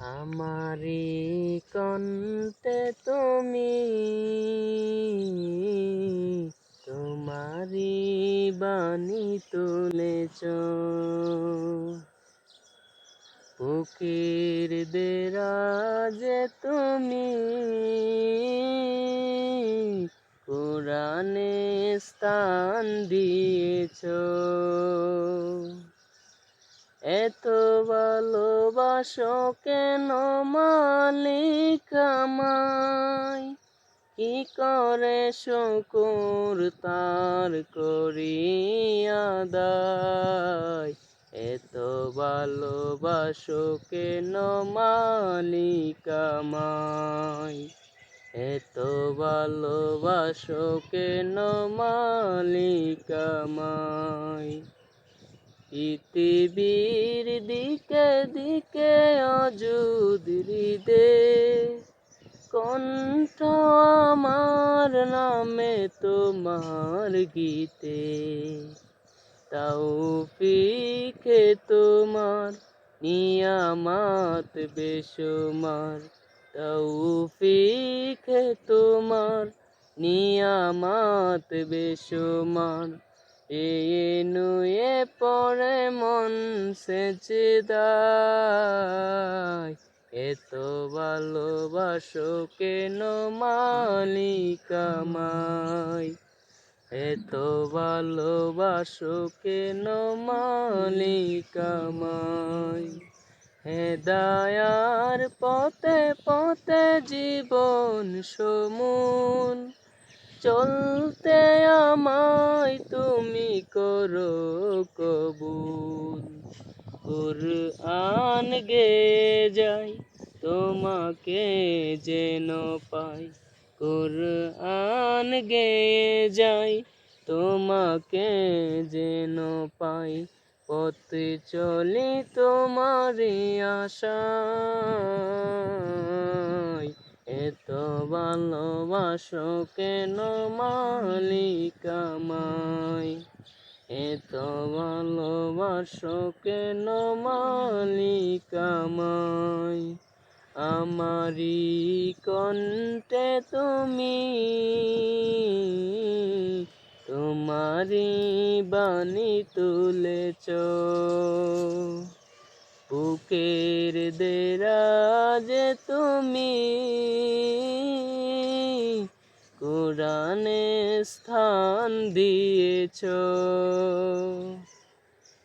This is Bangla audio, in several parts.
আমারি কণ্ঠে তুমি তোমারি বাণী তুলেছ। বুকের দেরাজে তুমি কোরআনে স্থান দিয়েছ। এত ভালোবাসো কেন মালিক আমায় কি করে শুকুর তার করিয়া দায় এত ভালোবাসো কেন মালিক আমায় এত ভালোবাসো কেন মালিক আমায় পৃথিবীর দিকে দিকে অযুদ হৃদে, কণ্ঠ আমার নামে তোমার গীতে, তৌফিকে তোমার নিয়ামাত বেশুমার, তৌফিকে তোমার নিয়ামাত বেশুমার। এ নুয়ে পড়ে মন সেচে দায়। এত ভালোবাসো কেন মালিক আমায়? এত ভালোবাসো কেন মালিক আমায়? হেদায়ার পথে পথে জীবন সমুন। চলতে আমায় তুমি করো কবুল। কুরআন গে যাই, তোমাকে যেন পাই। কুরআন গে যাই, তোমাকে যেন পাই। পথে চলি তোমারই আশায় এত ভালোবাসো কেন মালিক আমায়? এত ভালোবাসো কেন মালিক আমায়? আমারি কণ্ঠে তুমি তোমারি বাণী তুলেছ। বুকের দেরাজে তুমি। কোরআনে স্থান দিয়েছ।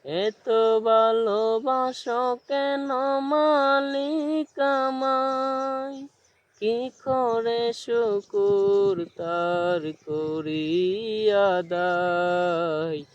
এত ভালোবাসো কেন মালিক আমায়? কি করে শুকুর তার করিয়া দায়